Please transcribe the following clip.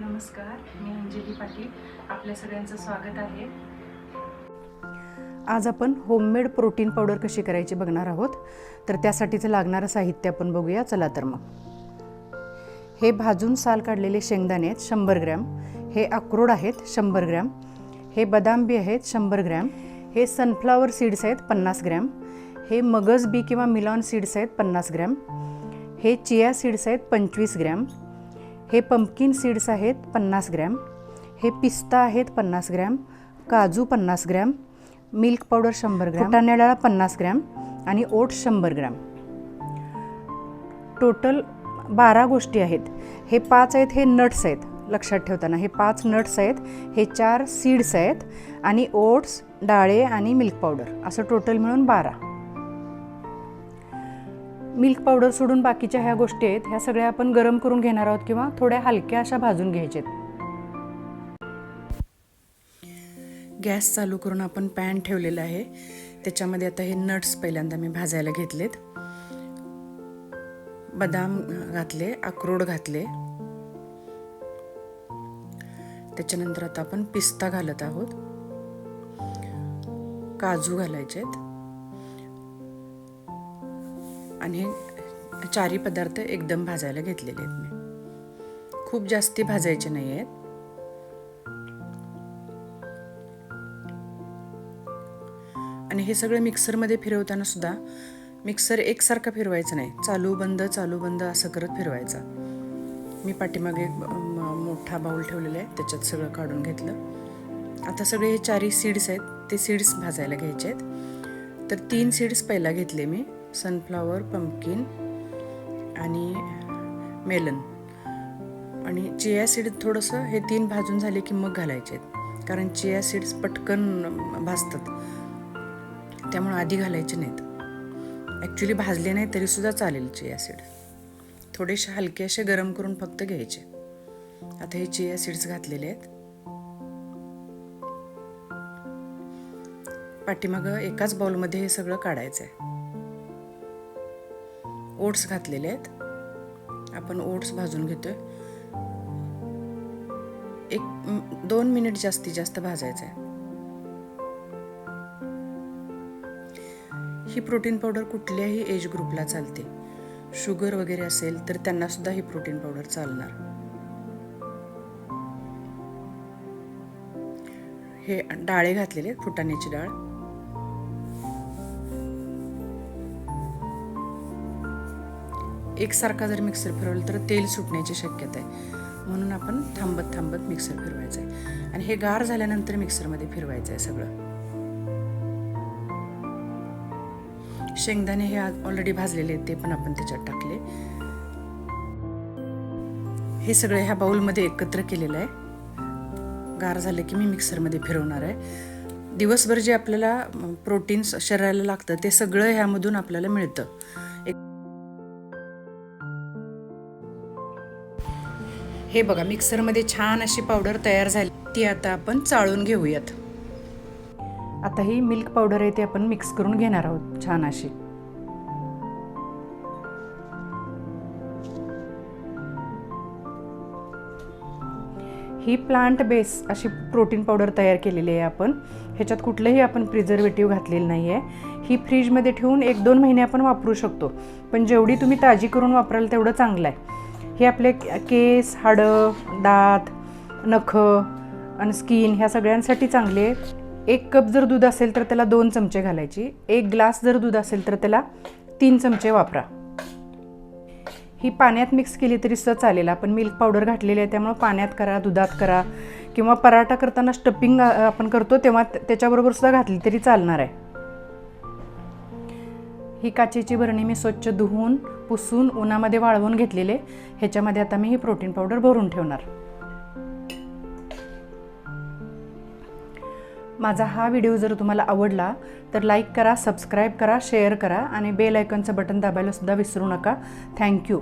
नमस्कार मी अंजली पाटील. आपल्या सगळ्यांचं स्वागत आहे. आज आपण होममेड प्रोटीन पावडर कशी करायची बघणार आहोत. तर त्यासाठीचं लागणारं साहित्य आपण बघूया. चला तर मग. हे भाजून साल काढलेले शेंगदाणे आहेत शंभर ग्रॅम. हे अक्रोड आहेत शंभर ग्रॅम. हे बदाम बी आहेत शंभर ग्रॅम. हे सनफ्लावर सीड्स आहेत पन्नास ग्रॅम. हे मगज बी किंवा मिलॉन सीड्स आहेत पन्नास ग्रॅम. हे चिया सीड्स आहेत पंचवीस ग्रॅम. हे पंपकिन सीड्स आहेत पन्नास ग्रॅम. हे पिस्ता आहेत पन्नास ग्रॅम. काजू पन्नास ग्रॅम. मिल्क पावडर शंभर ग्रॅम. फुटाणे डाळ पन्नास ग्रॅम आणि ओट शंभर ग्रॅम. टोटल बारा गोष्टी आहेत. हे पाच आहेत हे नट्स आहेत. लक्षात ठेवताना हे पाच नट्स आहेत हे चार सीड्स आहेत आणि ओट्स डाळे आणि मिल्क पावडर. असं टोटल मिळून बारा. मिल्क पावडर सोडून बाकीच्या ह्या गोष्टी आहेत ह्या सगळ्या आपण गरम करून घेणार आहोत किंवा थोड्या हलक्या अशा भाजून घ्यायच्यात गॅस चालू करून आपण पॅन ठेवलेला आहे. त्याच्यामध्ये आता हे नट्स पहिल्यांदा मी भाजायला घेतलेत. बदाम घातले अक्रोड घातले. त्याच्यानंतर आता आपण पिस्ता घालत आहोत. काजू घालायचे आहेत आणि हे चारी पदार्थ एकदम भाजायला घेतलेले आहेत मी. खूप जास्ती भाजायचे नाही आहेत. आणि हे सगळं मिक्सरमध्ये फिरवताना सुद्धा मिक्सर एकसारखा फिरवायचा नाही. चालू बंद चालू बंद असं करत फिरवायचा. मी पाठीमागे एक मोठा बाऊल ठेवलेला आहे. त्याच्यात सगळं काढून घेतलं. आता सगळे हे चारही सीड्स आहेत. ते सीड्स भाजायला घ्यायचे आहेत. तर तीन सीड्स पहिला घेतले मी. सनफ्लावर पंपकिन आणि मेलन आणि चिया सीड थोडंसं हे तीन भाजून झाले की मग घालायचे आहेत. कारण चिया सीड्स पटकन भाजतात. त्यामुळे आधी घालायचे नाहीत. ॲक्च्युली भाजले नाही तरीसुद्धा चालेल चिया सीड थोडेसे हलके असे गरम करून फक्त घ्यायचे. आता हे चिया सीड्स घातलेले आहेत. पाठीमागं एकाच बाउलमध्ये हे सगळं काढायचं आहे ओट्स घातलेले आहेत. आपण ओट्स भाजून घेतोय. एक दोन मिनिट जास्तीत जास्त भाजायचं आहे ही प्रोटीन पावडर कुठल्याही एज ग्रुपला चालते. शुगर वगैरे असेल तर त्यांना सुद्धा ही प्रोटीन पावडर चालणार. हे डाळे घातलेले आहेत फुटाण्याची डाळ. एकसारखा जर मिक्सर फिरवलं तर तेल सुटण्याची शक्यता आहे. म्हणून आपण थांबत थांबत मिक्सर फिरवायचं आहे आणि हे गार झाल्यानंतर मिक्सरमध्ये फिरवायचं आहे सगळं. शेंगदाणे हे ऑलरेडी भाजलेले आहेत ते पण आपण त्याच्यात टाकले. हे सगळं ह्या बाऊलमध्ये एकत्र केलेलं आहे. गार झालं की मी मिक्सरमध्ये फिरवणार आहे. दिवसभर जे आपल्याला प्रोटीन्स शरीराला लागतं ते सगळं ह्यामधून आपल्याला मिळतं. हे बघा मिक्सरमध्ये छान अशी पावडर तयार झाली. ती आता आपण चाळून घेऊयात. आता ही मिल्क पावडर आहे ती आपण मिक्स करून घेणार आहोत छान अशी. ही प्लांट बेस अशी प्रोटीन पावडर तयार केलेली आहे आपण. ह्याच्यात कुठलंही आपण प्रिझर्वेटिव्ह घातलेलं नाही आहे ही फ्रीजमध्ये ठेवून एक दोन महिने आपण वापरू शकतो. पण जेवढी तुम्ही ताजी करून वापराल तेवढं चांगलं आहे. हे आपले केस हाडं दात नखं आणि स्किन ह्या सगळ्यांसाठी चांगले आहेत. एक कप जर दूध असेल तर त्याला दोन चमचे घालायची. एक ग्लास जर दूध असेल तर त्याला तीन चमचे वापरा. ही पाण्यात मिक्स केली तरी सुद्धा चालेल आपण मिल्क पावडर घातलेली आहे त्यामुळे पाण्यात करा दुधात करा. किंवा पराठा करताना स्टपिंग आपण करतो तेव्हा त्याच्याबरोबर सुद्धा घातली तरी चालणार आहे. ही काचेची भरणी मी स्वच्छ धुवून पुसून उन्हामध्ये वाळवून घेतलेले ह्याच्यामध्ये आता मी ही प्रोटीन पावडर भरून ठेवणार. माझा हा व्हिडिओ जर तुम्हाला आवडला तर लाईक करा सबस्क्राईब करा शेअर करा आणि बेल आयकॉनचं बटन दाबायला सुद्धा विसरू नका. थँक्यू